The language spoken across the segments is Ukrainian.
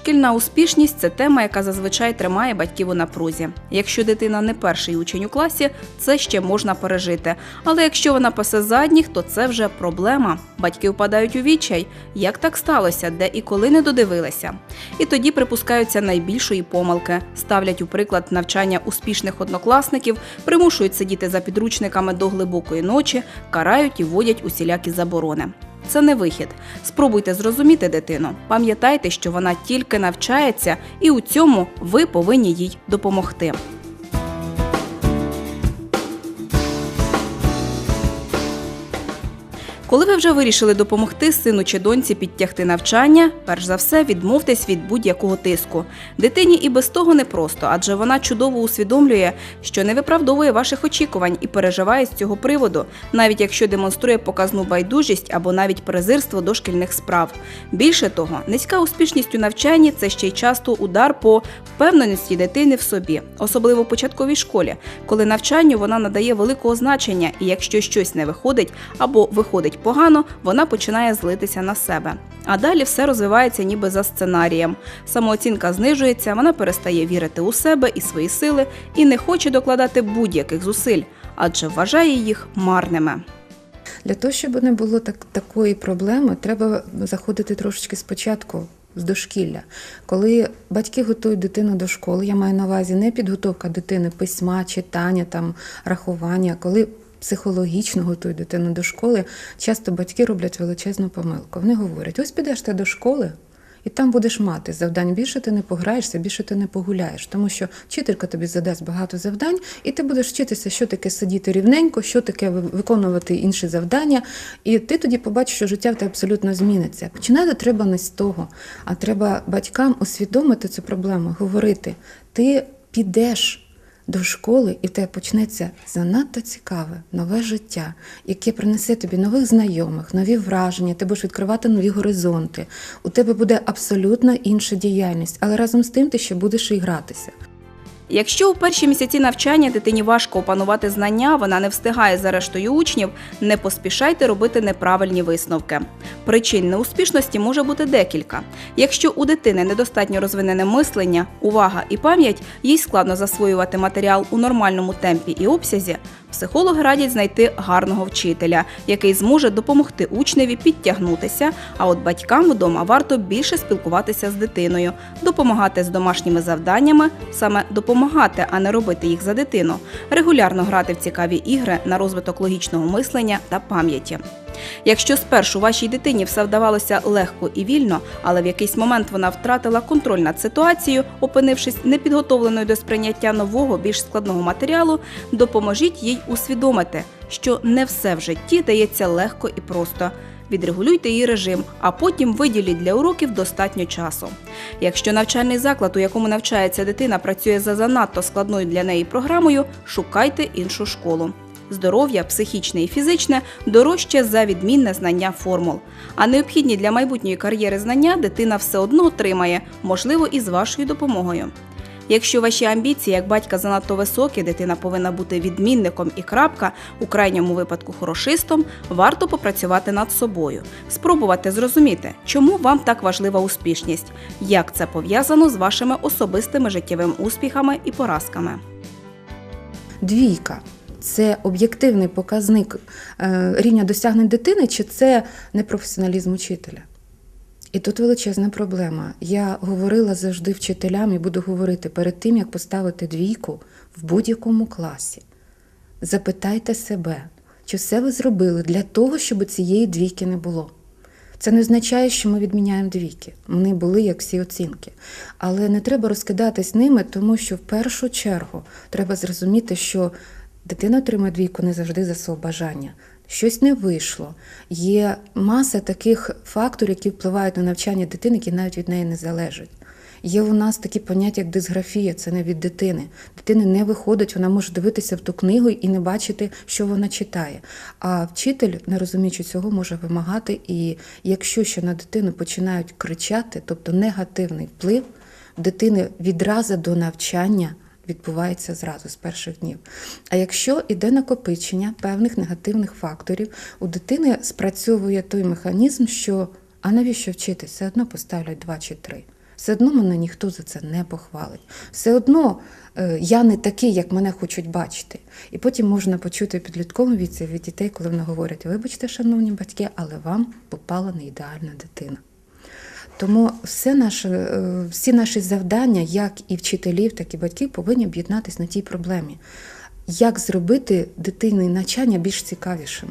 Шкільна успішність це тема, яка зазвичай тримає батьків у напрузі. Якщо дитина не перший учень у класі, це ще можна пережити. Але якщо вона пасе задніх, то це вже проблема. Батьки впадають у відчай. Як так сталося, де і коли не додивилися? І тоді припускаються найбільшої помилки, ставлять у приклад навчання успішних однокласників, примушують сидіти за підручниками до глибокої ночі, карають і вводять усілякі заборони. Це не вихід. Спробуйте зрозуміти дитину. Пам'ятайте, що вона тільки навчається, і у цьому ви повинні їй допомогти. Коли ви вже вирішили допомогти сину чи доньці підтягти навчання, перш за все відмовтесь від будь-якого тиску. Дитині і без того непросто, адже вона чудово усвідомлює, що не виправдовує ваших очікувань і переживає з цього приводу, навіть якщо демонструє показну байдужість або навіть презирство до шкільних справ. Більше того, низька успішність у навчанні це ще й часто удар по впевненості дитини в собі, особливо в початковій школі, коли навчанню вона надає великого значення, і якщо щось не виходить або виходить погано, вона починає злитися на себе. А далі все розвивається ніби за сценарієм. Самооцінка знижується, вона перестає вірити у себе і свої сили і не хоче докладати будь-яких зусиль, адже вважає їх марними. Для того, щоб не було так, такої проблеми, треба заходити трошечки спочатку. З дошкілля, коли батьки готують дитину до школи, я маю на увазі не підготовка дитини письма, читання, там рахування, коли психологічно готують дитину до школи, часто батьки роблять величезну помилку. Вони говорять: ось підеш ти до школи, і там будеш мати завдань. Більше ти не пограєшся, більше ти не погуляєш, тому що вчителька тобі задасть багато завдань, і ти будеш вчитися, що таке сидіти рівненько, що таке ви- виконувати інші завдання. І ти тоді побачиш, що життя в тебе абсолютно зміниться. Починати треба не з того, а треба батькам усвідомити цю проблему, говорити: ти підеш. До школи і в тебе почнеться занадто цікаве нове життя, яке принесе тобі нових знайомих, нові враження, ти будеш відкривати нові горизонти. У тебе буде абсолютно інша діяльність, але разом з тим ти ще будеш і гратися. Якщо у перші місяці навчання дитині важко опанувати знання, вона не встигає за рештою учнів, не поспішайте робити неправильні висновки. Причин неуспішності може бути декілька. Якщо у дитини недостатньо розвинене мислення, увага і пам'ять, їй складно засвоювати матеріал у нормальному темпі і обсязі, психологи радять знайти гарного вчителя, який зможе допомогти учневі підтягнутися. А от батькам вдома варто більше спілкуватися з дитиною, допомагати з домашніми завданнями, саме допомагати, а не робити їх за дитину, регулярно грати в цікаві ігри на розвиток логічного мислення та пам'яті. Якщо спершу вашій дитині все вдавалося легко і вільно, але в якийсь момент вона втратила контроль над ситуацією, опинившись непідготовленою до сприйняття нового, більш складного матеріалу, допоможіть їй усвідомити, що не все в житті дається легко і просто. Відрегулюйте її режим, а потім виділіть для уроків достатньо часу. Якщо навчальний заклад, у якому навчається дитина, працює за занадто складною для неї програмою, шукайте іншу школу. Здоров'я, психічне і фізичне дорожче за відмінне знання формул. А необхідні для майбутньої кар'єри знання дитина все одно отримає, можливо, і з вашою допомогою. Якщо ваші амбіції як батька занадто високі, дитина повинна бути відмінником і крапка, у крайньому випадку хорошистом, варто попрацювати над собою, спробувати зрозуміти, чому вам так важлива успішність, як це пов'язано з вашими особистими життєвими успіхами і поразками. Двійка це об'єктивний показник е, рівня досягнень дитини, чи це непрофесіоналізм учителя? І тут величезна проблема. Я говорила завжди вчителям і буду говорити перед тим, як поставити двійку в будь-якому класі. Запитайте себе, чи все ви зробили для того, щоб цієї двійки не було. Це не означає, що ми відміняємо двійки. Вони були як всі оцінки. Але не треба розкидатись ними, тому що в першу чергу треба зрозуміти, що дитина отримує двійку не завжди за свого бажання. Щось не вийшло. Є маса таких факторів, які впливають на навчання дитини, які навіть від неї не залежать. Є у нас такі поняття, як дисграфія, це не від дитини. Дитини не виходить, вона може дивитися в ту книгу і не бачити, що вона читає. А вчитель, не розуміючи цього, може вимагати. І якщо ще на дитину починають кричати, тобто негативний вплив, дитини відразу до навчання відбувається зразу з перших днів. А якщо іде накопичення певних негативних факторів, у дитини спрацьовує той механізм, що а навіщо вчитися? Все одно поставлять два чи три. все одно мене ніхто за це не похвалить. Все одно е, я не такий, як мене хочуть бачити. І потім можна почути в підлітковому віці від дітей, коли вони говорять: вибачте, шановні батьки, але вам попала не ідеальна дитина. Тому все наше, е, всі наші завдання, як і вчителів, так і батьків, повинні об'єднатися на тій проблемі. Як зробити дитині навчання більш цікавішим?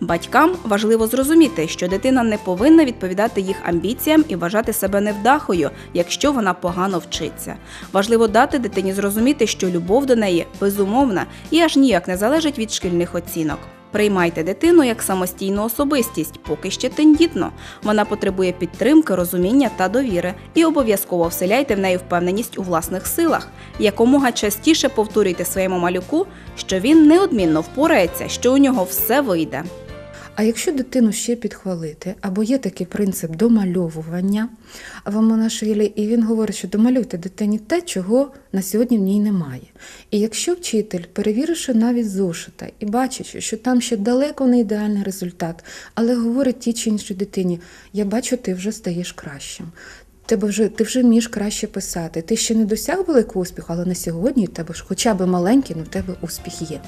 Батькам важливо зрозуміти, що дитина не повинна відповідати їх амбіціям і вважати себе невдахою, якщо вона погано вчиться. Важливо дати дитині зрозуміти, що любов до неї безумовна і аж ніяк не залежить від шкільних оцінок. Приймайте дитину як самостійну особистість, поки ще тендітно. Вона потребує підтримки, розуміння та довіри, і обов'язково вселяйте в неї впевненість у власних силах. Якомога частіше повторюйте своєму малюку, що він неодмінно впорається, що у нього все вийде. А якщо дитину ще підхвалити, або є такий принцип домальовування в монашилі, і він говорить, що домалюйте дитині те, чого на сьогодні в ній немає. І якщо вчитель, перевіривши навіть зошита і бачачи, що там ще далеко не ідеальний результат, але говорить тій чи іншій дитині, я бачу, ти вже стаєш кращим. Тебе вже ти вже вмієш краще писати. Ти ще не досяг великого успіху, але на сьогодні в тебе ж хоча б маленький, ну в тебе успіх є.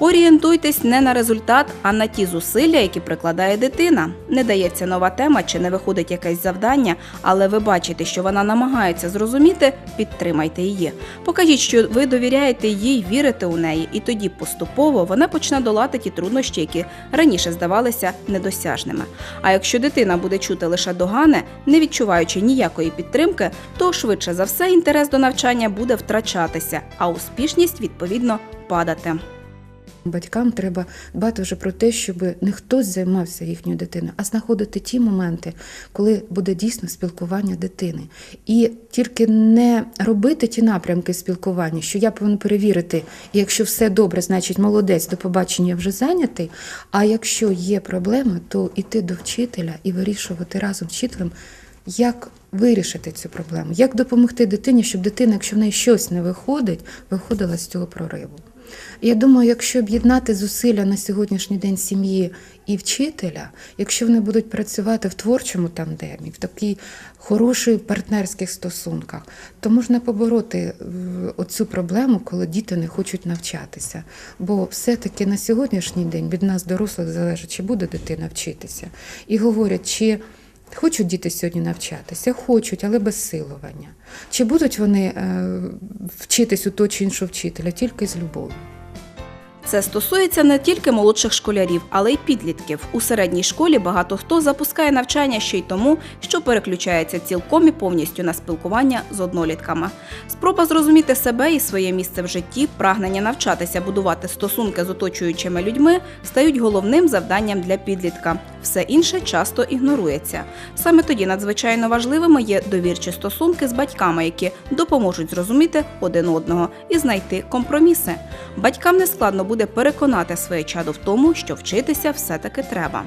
Орієнтуйтесь не на результат, а на ті зусилля, які прикладає дитина. Не дається нова тема чи не виходить якесь завдання, але ви бачите, що вона намагається зрозуміти, підтримайте її. Покажіть, що ви довіряєте їй, вірите у неї, і тоді поступово вона почне долати ті труднощі, які раніше здавалися недосяжними. А якщо дитина буде чути лише догани, не відчуваючи ніякої підтримки, то швидше за все інтерес до навчання буде втрачатися, а успішність відповідно падати. Батькам треба дбати вже про те, щоб не хтось займався їхньою дитиною, а знаходити ті моменти, коли буде дійсно спілкування дитини. І тільки не робити ті напрямки спілкування, що я повинен перевірити, якщо все добре, значить молодець, до побачення вже зайнятий. А якщо є проблеми, то йти до вчителя і вирішувати разом з вчителем, як вирішити цю проблему, як допомогти дитині, щоб дитина, якщо в неї щось не виходить, виходила з цього прориву. Я думаю, якщо об'єднати зусилля на сьогоднішній день сім'ї і вчителя, якщо вони будуть працювати в творчому тандемі, в такій хороших партнерських стосунках, то можна побороти е, оцю проблему, коли діти не хочуть навчатися. Бо все-таки на сьогоднішній день від нас, дорослих, залежить, чи буде дитина вчитися. І говорять, чи Хочуть діти сьогодні навчатися, хочуть, але без силування. Чи будуть вони е, вчитись у то чи іншого вчителя тільки з любов'ю? Це стосується не тільки молодших школярів, але й підлітків. У середній школі багато хто запускає навчання ще й тому, що переключається цілком і повністю на спілкування з однолітками. Спроба зрозуміти себе і своє місце в житті, прагнення навчатися будувати стосунки з оточуючими людьми стають головним завданням для підлітка. Все інше часто ігнорується. Саме тоді надзвичайно важливими є довірчі стосунки з батьками, які допоможуть зрозуміти один одного і знайти компроміси. Батькам не складно буде переконати своє чадо в тому, що вчитися все-таки треба.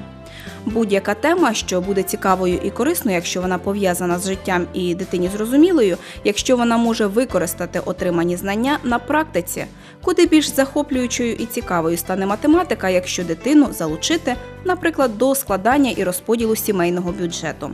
Будь-яка тема, що буде цікавою і корисною, якщо вона пов'язана з життям і дитині зрозумілою, якщо вона може використати отримані знання на практиці, куди більш захоплюючою і цікавою стане математика, якщо дитину залучити, наприклад, до складання і розподілу сімейного бюджету.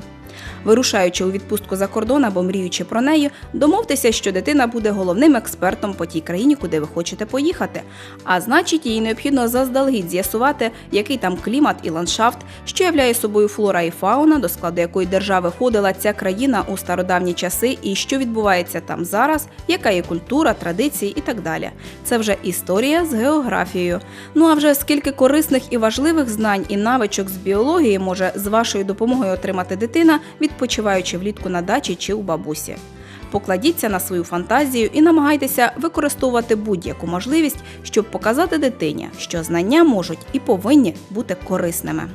Вирушаючи у відпустку за кордон або мріючи про неї, домовтеся, що дитина буде головним експертом по тій країні, куди ви хочете поїхати. А значить, їй необхідно заздалегідь з'ясувати, який там клімат і ландшафт, що являє собою флора і фауна, до складу якої держави ходила ця країна у стародавні часи, і що відбувається там зараз, яка є культура, традиції і так далі. Це вже історія з географією. Ну а вже скільки корисних і важливих знань і навичок з біології може з вашою допомогою отримати дитина, відпочиваючи влітку на дачі чи у бабусі. Покладіться на свою фантазію і намагайтеся використовувати будь-яку можливість, щоб показати дитині, що знання можуть і повинні бути корисними.